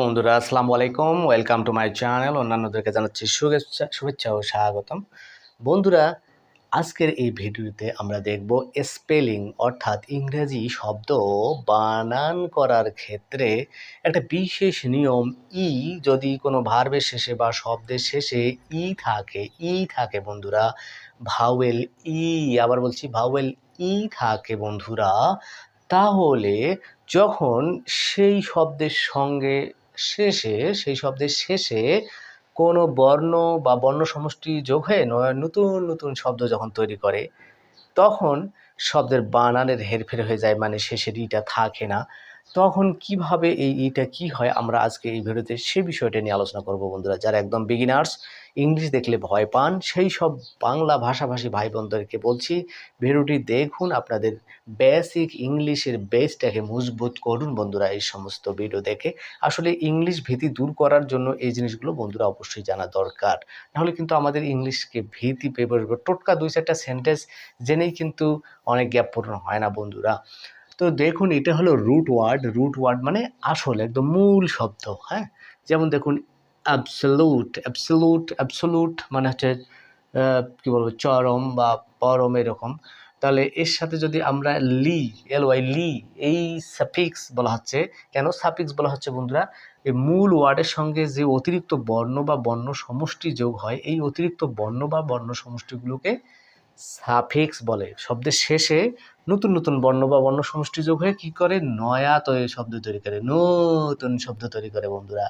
বন্ধুরা, আসসালামু আলাইকুম। ওয়েলকাম টু মাই চ্যানেল অন্যান্যদেরকে জানাচ্ছি শুভেচ্ছা শুভেচ্ছা ও স্বাগতম। বন্ধুরা, আজকের এই ভিডিওতে আমরা দেখব স্পেলিং অর্থাৎ ইংরেজি শব্দ বানান করার ক্ষেত্রে একটা বিশেষ নিয়ম ই, যদি কোনো ভার্বের শেষে বা শব্দের শেষে ই থাকে ই থাকে বন্ধুরা ভাওয়েল ই, আবার বলছি ভাওয়েল ই থাকে বন্ধুরা, তাহলে যখন সেই শব্দের সঙ্গে শেষে, সেই শব্দের শেষে কোনো বর্ণ বা বর্ণ সমষ্টি যোগ হয়ে নয়, নতুন নতুন শব্দ যখন তৈরি করে, তখন শব্দের বানানের হেরফের হয়ে যায় মানে শেষের ইটা থাকে না। তখন কীভাবে এই ইটা কি হয় আমরা আজকে এই ভিডিওতে সে বিষয়টা নিয়ে আলোচনা করব বন্ধুরা। যারা একদম বিগিনার্স ইংলিশ দেখলে ভয় পান, সেই সব বাংলা ভাষাভাষী ভাই বোনদেরকে বলছি, ভিডিওটি দেখুন, আপনাদের বেসিক ইংলিশের বেসটাকে মজবুত করুন বন্ধুরা এই সমস্ত ভিডিও দেখে। আসলে ইংলিশ ভীতি দূর করার জন্য এই জিনিসগুলো বন্ধুরা অবশ্যই জানা দরকার। নাহলে কিন্তু আমাদের ইংলিশকে ভীতি বসবে টোটকা দুই চারটা সেন্টেন্স জেনেই কিন্তু অনেক গ্যাপ পূরণ হয় না বন্ধুরা। তো দেখুন, এটা হলো রুট ওয়ার্ড রুট ওয়ার্ড মানে আসল, একদম মূল শব্দ হ্যাঁ? যেমন দেখুন অ্যাবসলুট অ্যাবসলুট অ্যাবসলুট মানে হচ্ছে কি বলব, চরম বা পরম এরকম। তাহলে এর সাথে যদি আমরা লি এল ওয়াই লি, এই সাফিক্স বলা হচ্ছে, কেন সাফিক্স বলা হচ্ছে বন্ধুরা? এই মূল ওয়ার্ডের সঙ্গে যে অতিরিক্ত বর্ণ বা বর্ণ সমষ্টি যোগ হয়, এই অতিরিক্ত বর্ণ বা বর্ণ সমষ্টিগুলোকে সাফিক্স বলে। শব্দের শেষে নতুন নতুন বর্ণ বা বর্ণ সমষ্টি যোগ হয়ে কি করে? নয়া তৈরি শব্দ তৈরি করে। নতুন শব্দ তৈরি করে বন্ধুরা।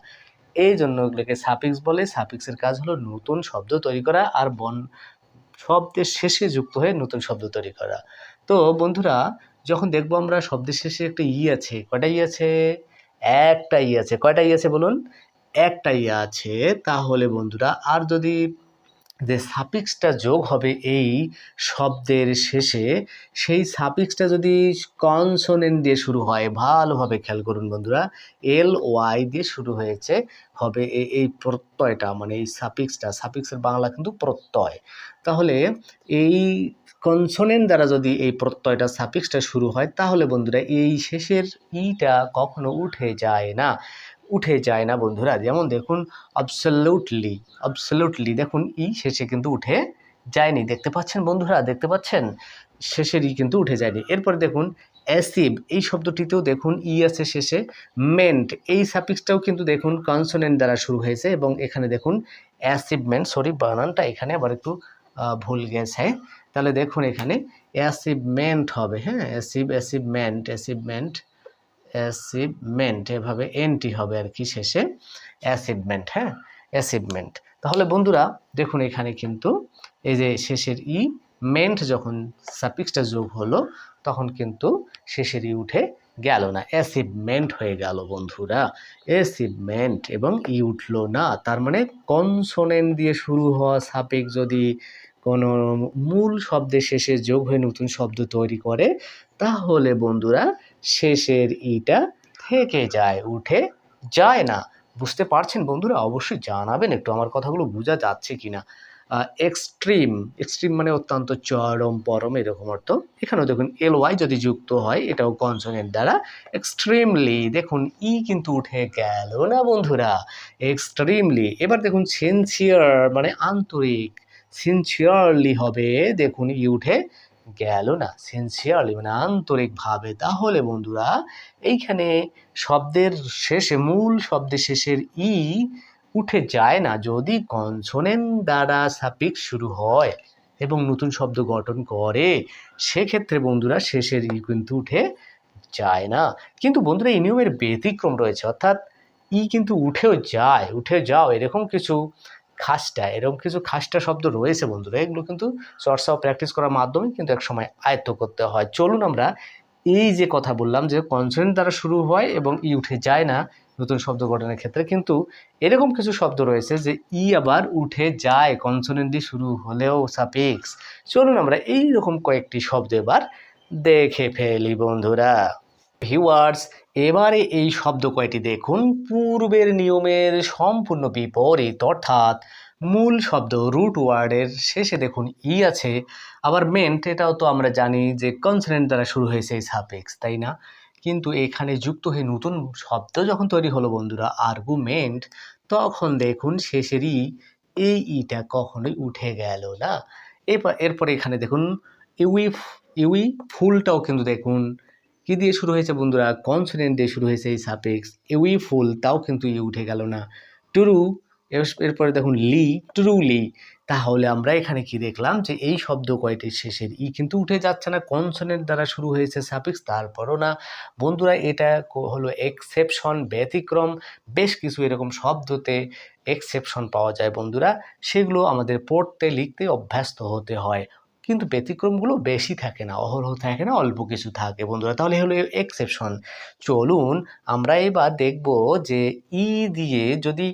এই জন্য এগুলোকে সাফিক্স বলে। সাফিক্সের কাজ হলো নতুন শব্দ তৈরি করা আর বন, শব্দের শেষে যুক্ত হয়ে নতুন শব্দ তৈরি করা। তো বন্ধুরা, যখন দেখব আমরা শব্দের শেষে একটা ই আছে, কয়টা ই আছে? একটা ই আছে। কয়টা ই আছে বলুন? একটা ই আছে। তাহলে বন্ধুরা, আর যদি যে সাফিক্সটা যোগ হবে এই শব্দের শেষে, সেই সাফিক্সটা যদি কনসোনেন্ট দিয়ে শুরু হয়, ভালোভাবে খেয়াল করুন বন্ধুরা এল ওয়াই দিয়ে শুরু হয়েছে, হবে এই প্রত্যয়টা মানে এই সাফিক্সটা সাফিক্সের বাংলা কিন্তু প্রত্যয়। তাহলে এই কনসোনেন্ট দ্বারা যদি এই প্রত্যয়টা সাফিক্সটা শুরু হয়, তাহলে বন্ধুরা এই শেষের ইটা কখনো উঠে যায় না। উঠে যায় না বন্ধুরা। যেমন দেখুন অবসলুটলি অবসলুটলি দেখুন, ই শেষে কিন্তু উঠে যায়নি। দেখতে পাচ্ছেন বন্ধুরা? দেখতে পাচ্ছেন? শেষের ই কিন্তু উঠে যায়নি। এরপর দেখুন অ্যাসিভ এই শব্দটিতেও দেখুন, ই আছে শেষে। মেন্ট এই সাফিক্সটাও কিন্তু দেখুন কনসোনেন্ট দ্বারা শুরু হয়েছে এবং এখানে দেখুন অ্যাসিভমেন্ট সরি বানানটা এখানে আবার একটু ভুল গেছে। তাহলে দেখুন এখানে অ্যাসিভমেন্ট হবে হ্যাঁ? অ্যাসিভ অ্যাসিভমেন্ট অ্যাসিভমেন্ট অ্যাসিভমেন্ট এভাবে এনটি হবে আর কি শেষে অ্যাসিভমেন্ট হ্যাঁ? অ্যাসিভমেন্ট তাহলে বন্ধুরা, দেখুন এখানে কিন্তু এই যে শেষের ই, মেন্ট যখন সাফিক্সটা যোগ হলো, তখন কিন্তু শেষের ই উঠে গেল না। অ্যাসিভমেন্ট হয়ে গেল বন্ধুরা। অ্যাসিভমেন্ট এবং ই উঠল না। তার মানে কনসোনেন্ট দিয়ে শুরু হওয়া সাপেক্স যদি কোনো মূল শব্দের শেষে যোগ হয়ে নতুন শব্দ তৈরি করে, তাহলে বন্ধুরা শেষের ইটা থেকে যায়, উঠে যায় না। বুঝতে পারছেন বন্ধুরা? অবশ্যই জানাবেন, একটু আমার কথাগুলো বোঝা যাচ্ছে কিনা। এক্সট্রিম এক্সট্রিম মানে অত্যন্ত চরম, পরম এরকম অর্থ। এখানেও দেখুন এল ওয়াই যদি যুক্ত হয়, এটাও কনসোনেন্ট দ্বারা এক্সট্রিমলি দেখুন, ই কিন্তু উঠে গেল না বন্ধুরা? এক্সট্রিমলি এবার দেখুন সিনসিয়ার মানে আন্তরিক। সিনসিয়ারলি হবে, দেখুন, ই উঠে গেল না সিনসিয়ারলি মানে আন্তরিকভাবে। তাহলে বন্ধুরা, এইখানে শব্দের শেষে, মূল শব্দের শেষের ই উঠে যায় না যদি কনসোনেন্ট দ্বারা সাপিক্স শুরু হয় এবং নতুন শব্দ গঠন করে, সেক্ষেত্রে বন্ধুরা শেষের ই কিন্তু উঠে যায় না। কিন্তু বন্ধুরা, এই নিয়মের ব্যতিক্রম রয়েছে। অর্থাৎ ই কিন্তু উঠেও যায়, উঠে যাও, এরকম কিছু খাসটা, এরকম কিছু খাসটা শব্দ রয়েছে বন্ধুরা, এগুলো কিন্তু চর্চা ও প্র্যাকটিস করার মাধ্যমে কিন্তু এক সময় আয়ত্ত করতে হয়। চলুন আমরা এই যে কথা বললাম যে কনসোনেন্ট দ্বারা শুরু হয় এবং ই উঠে যায় না, নতুন শব্দ গঠনের ক্ষেত্রে, কিন্তু এরকম কিছু শব্দ রয়েছে যে ই আবার উঠে যায় কনসোনেন্ট দিয়ে শুরু হলেও সাপিক্স চলুন আমরা এই রকম কয়েকটি শব্দ এবার দেখে ফেলি বন্ধুরা। ভিউয়ার্স এবারে এই শব্দ কয়টি দেখুন? পূর্বের নিয়মের সম্পূর্ণ বিপরীত, অর্থাৎ মূল শব্দ রুট ওয়ার্ডের শেষে দেখুন ই আছে। আবার মেন্ট এটাও তো আমরা জানি যে কনসোনেন্ট দ্বারা শুরু হয়েছে এই সাপেক্স তাই না? কিন্তু এখানে যুক্ত হয়ে নতুন শব্দ যখন তৈরি হলো বন্ধুরা আর্গুমেন্ট তখন দেখুন শেষেরই এই ইটা কখনোই উঠে গেল না। এরপর, এরপরে এখানে দেখুন ইউই ইউই ফুলটাও কিন্তু দেখুন কি দিয়ে শুরু হয়েছে বন্ধুরা? কনসোনেন্ট দিয়ে শুরু হয়েছে এই সাপেক্স ইউই ফুল, তাও কিন্তু ই উঠে গেল না। টুরু এরপরে দেখুন লি ট্রুলি তাহলে আমরা এখানে কি দেখলাম যে এই শব্দ কয়টির শেষের ই কিন্তু উঠে যাচ্ছে না কনসোনেন্ট দ্বারা শুরু হয়েছে সাফিক্স তারপরও না। বন্ধুরা, এটা হলো এক্সেপশন ব্যতিক্রম। বেশ কিছু এরকম শব্দতে এক্সেপশন পাওয়া যায় বন্ধুরা। সেগুলো আমাদের পড়তে, লিখতে অভ্যস্ত হতে হয়। কিন্তু ব্যতিক্রমগুলো বেশি থাকে না, অহরহ থাকে না, অল্প কিছু থাকে। বন্ধুরা, তাহলে হলো এক্সেপশন চলুন আমরা এবার দেখব যে ই দিয়ে যদি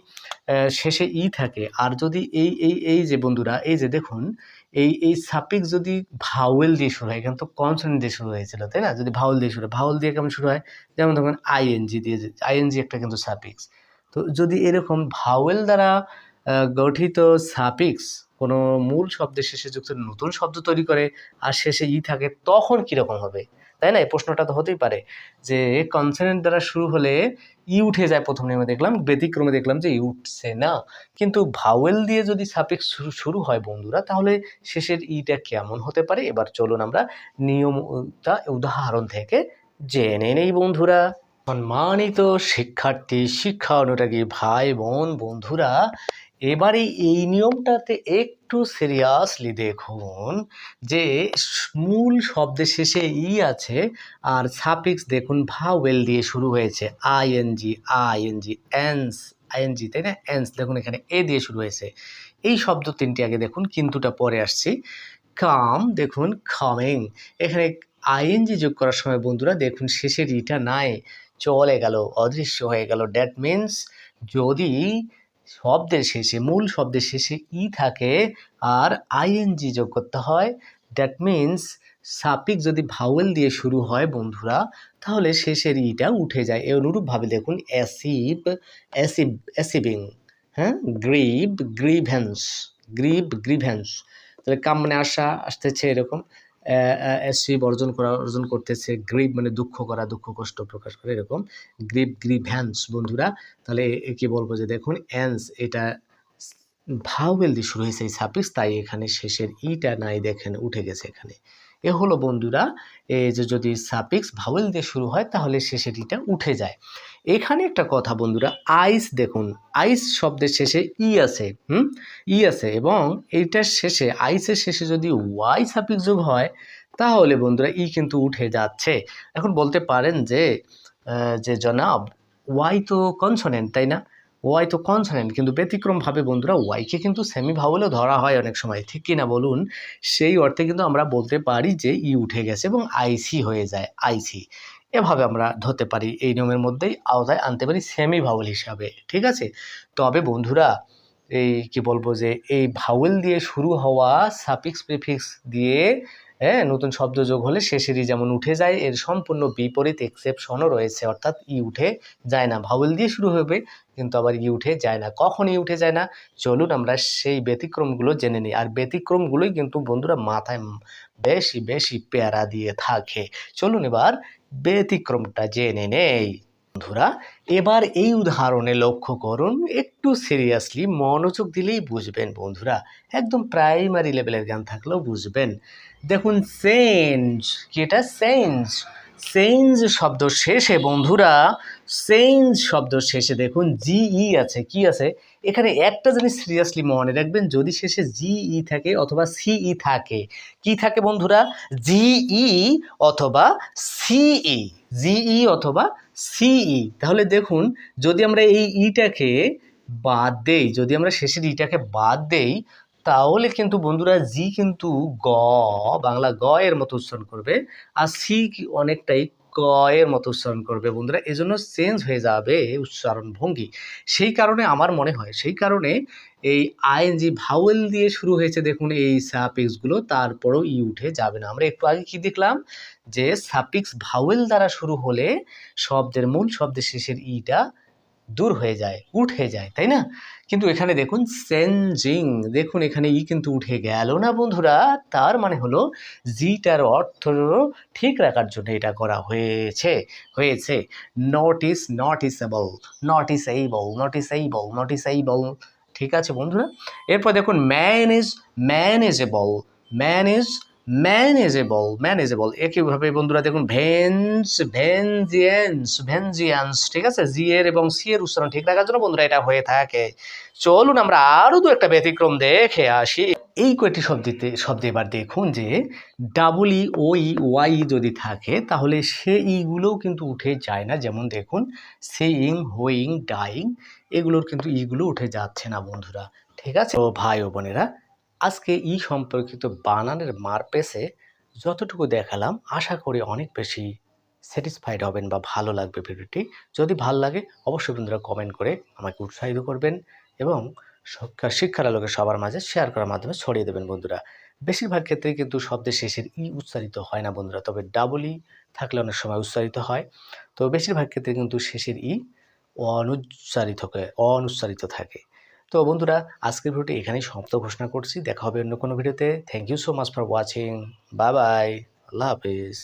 শেষে ই থাকে, আর যদি এই এই এই যে বন্ধুরা, এই যে দেখুন, এই এই সাপিক্স যদি ভাওয়েল দিয়ে শুরু হয়, এখানে তো দিয়ে শুরু হয়েছিল, তাই না? যদি ভাওয়েল দিয়ে শুরু হয় ভাওয়েল দিয়ে কেমন শুরু হয়? যেমন ধরুন আইএনজি দিয়ে আইএনজি একটা কিন্তু সাপিক্স তো যদি এরকম ভাওয়েল দ্বারা গঠিত সাপিক্স কোনো মূল শব্দের শেষে যুক্ত নতুন শব্দ তৈরি করে আর শেষে ই থাকে, তখন কীরকম হবে? তাই না? এই প্রশ্নটা তো হতেই পারে যে কনসোনেন্ট দ্বারা শুরু হলে ই উঠে যায় প্রথম নিয়মে দেখলাম, ব্যতিক্রমে দেখলাম যে ই উঠছে না। কিন্তু ভাওয়েল দিয়ে যদি সাপিক্স শুরু শুরু হয় বন্ধুরা, তাহলে শেষের ইটা কেমন হতে পারে? এবার চলুন আমরা নিয়মটা উদাহরণ থেকে জেনে নেই বন্ধুরা। সম্মানিত শিক্ষার্থী, শিক্ষা অনুরাগী ভাই বোন বন্ধুরা এবারে এই নিয়মটাতে একটু সিরিয়াসলি দেখুন যে মূল শব্দের শেষে ই আছে আর সাফিক্স দেখুন ভাওয়েল দিয়ে শুরু হয়েছে আইএনজি আইএনজি এনস আইএনজি তাই না? এনস দেখুন এখানে এ দিয়ে শুরু হয়েছে। এই শব্দ তিনটি আগে দেখুন কিন্তুটা পরে আসছি। কাম দেখুন কামিং এখানে আইএনজি যোগ করার সময় বন্ধুরা দেখুন শেষের ইটা নাই, চলে গেল, অদৃশ্য হয়ে গেল। দ্যাট মিন্স যদি শব্দের শেষে, মূল শব্দের শেষে ই থাকে আর আইএনজি যোগ করতে হয়। দ্যাট মিন্স সাপিক যদি ভাওয়েল দিয়ে শুরু হয় বন্ধুরা, তাহলে শেষের ইটা উঠে যায়। এই অনুরূপভাবে দেখুন অ্যাসিব অ্যাসিব অ্যাসিবিং হ্যাঁ? গ্রিব গ্রিভেন্স গ্রিব গ্রিভেন্স তাহলে কাম মানে আসা, আসতেছে এরকম। অ্যাসিব অর্জন করা, অর্জন করতেছে গ্রিপ মানে দুঃখ করা, দুঃখ কষ্ট প্রকাশ করে, এরকম। গ্রিপ গ্রিভ্যান্স বন্ধুরা। তাহলে এ- এ কি বলব যে দেখুন অ্যান্স এটা ভাওয়েল দিয়ে শুরু হয়েছে এই সাপিস তাই এখানে শেষের ইটা নাই দেখেন, উঠে গেছে এখানে। এ হলো, বন্ধুরা এই যে যদি সাপিক্স ভাওয়েল দিয়ে শুরু হয়, তাহলে শেষের ইটা উঠে যায়। এখানে একটা কথা, বন্ধুরা আইস দেখুন আইস শব্দের শেষে ই আছে, হুম? ই আছে, এবং এইটার শেষে আইসের শেষে যদি ওয়াই সাপিক্স যোগ হয়, তাহলে, বন্ধুরা ই কিন্তু উঠে যাচ্ছে। এখন বলতে পারেন যে যে জনাব ওয়াই তো কনসোনেন্ট তাই না? ওয়াই তো কনসোনেন্ট কিন্তু ব্যতিক্রমভাবে বন্ধুরা ওয়াইকে কিন্তু সেমি ভাওয়েলও ধরা হয় অনেক সময়। ঠিক কি না বলুন? সেই অর্থে কিন্তু আমরা বলতে পারি যে ই উঠে গেছে এবং আইসি হয়ে যায় আইসি এভাবে আমরা ধরতে পারি এই নিয়মের মধ্যেই, আওতায় আনতে পারি সেমি ভাওয়েল হিসাবে। ঠিক আছে? তবে বন্ধুরা, এই কি বলব যে, এই ভাওয়েল দিয়ে শুরু হওয়া সাফিক্স প্রিফিক্স দিয়ে হ্যাঁ নতুন শব্দ যোগ হলে শেষেরই যেমন উঠে যায়, এর সম্পূর্ণ বিপরীত এক্সেপশনও রয়েছে। অর্থাৎ ই উঠে যায় না। ভাওয়েল দিয়ে শুরু হবে, কিন্তু আবার ই উঠে যায় না। কখন ই উঠে যায় না? চলুন আমরা সেই ব্যতিক্রমগুলো জেনে নিই। আর ব্যতিক্রমগুলোই কিন্তু বন্ধুরা মাথায় বেশি বেশি প্যারা দিয়ে থাকে। চলুন এবার ব্যতিক্রমটা জেনে নেই। বন্ধুরা, এবার এই উদাহরণে লক্ষ্য করুন, একটু সিরিয়াসলি মনোযোগ দিলেই বুঝবেন বন্ধুরা। একদম প্রাইমারি লেভেলের জ্ঞান থাকলেও বুঝবেন। দেখুন চেঞ্জ কি এটা? চেঞ্জ চেঞ্জ শব্দ শেষে বন্ধুরা চেঞ্জ শব্দ শেষে দেখুন জিই আছে, কি আছে? এখানে একটা জিনিস সিরিয়াসলি মনে রাখবেন, যদি শেষে জিই থাকে অথবা সিই থাকে। কি থাকে বন্ধুরা? জিই অথবা সিই জিই অথবা সিই তাহলে দেখুন, যদি আমরা এই ইটাকে বাদ দেই, যদি আমরা শেষের ইটাকে বাদ দেই, তাহলে কিন্তু বন্ধুরা জি কিন্তু গ, বাংলা গ এর মতো উচ্চারণ করবে। আর সি অনেকটাই ক এর মতো উচ্চারণ করবে বন্ধুরা। এজন্য চেঞ্জ হয়ে যাবে উচ্চারণ ভঙ্গি। সেই কারণে আমার মনে হয়, সেই কারণে এই আইএনজি ভাওয়েল দিয়ে শুরু হয়েছে দেখুন এই সাপিক্সগুলো তারপরেও ই উঠে যাবে না। আমরা একটু আগে কি দেখলাম যে সাপিক্স ভাওয়েল দ্বারা শুরু হলে শব্দের মূল, শব্দের শেষের ইটা দূর হয়ে যায়, উঠে যায়, তাই না? কিন্তু এখানে দেখুন, সেনজিং, দেখুন এখানে ই কিন্তু উঠে গেল না বন্ধুরা। তার মানে হলো, জিটার অর্থ ঠিক রাখার জন্য এটা করা হয়েছে হয়েছে। Notice noticeable notice able notice able notice able ঠিক আছে বন্ধুরা? এরপর দেখুন man manage manageable manage manageable manageable একইভাবে বন্ধুরা দেখুন ভেন্স ভেনজিয়েন্স ভেনজিয়ান্স ঠিক আছে? জি এর এবং সি এর উচ্চারণ ঠিক রাখার জন্য বন্ধুরা এটা হয়ে থাকে। চলুন আমরা আরও দু একটা ব্যতিক্রম দেখে আসি। এই কয়েকটি শব্দতে, শব্দে এবার দেখুন যে ডাবল ই ও ই ওয়াই যদি থাকে, তাহলে সে ইগুলোও কিন্তু উঠে যায় না। যেমন দেখুন সেইং হোয়িং ডাইং এগুলোর কিন্তু ইগুলো উঠে যাচ্ছে না বন্ধুরা। ঠিক আছে? ও ভাই ও বোনেরা আজকে ই সম্পর্কিত বানানের মারপেসে যতটুকু দেখালাম, আশা করি অনেক বেশি স্যাটিসফাইড হবেন বা ভালো লাগবে ভিডিওটি। যদি ভালো লাগে, অবশ্যই বন্ধুরা কমেন্ট করে আমাকে উৎসাহিত করবেন এবং শিক্ষা শিক্ষার আলোকে সবার মাঝে শেয়ার করার মাধ্যমে ছড়িয়ে দেবেন বন্ধুরা। বেশিরভাগ ক্ষেত্রে কিন্তু শব্দের শেষের ই উচ্চারিত হয় না বন্ধুরা, তবে ডাবল ই থাকলে অনেক সময় উচ্চারিত হয়। তো বেশিরভাগ ক্ষেত্রে কিন্তু শেষের ই অনুচ্চারিত অনুচ্চারিত থাকে। তো বন্ধুরা, আজকের ভিডিওটি এখানেই সমাপ্ত ঘোষণা করছি। দেখা হবে অন্য কোনো ভিডিওতে। Thank you so much for watching bye bye Allah Hafiz.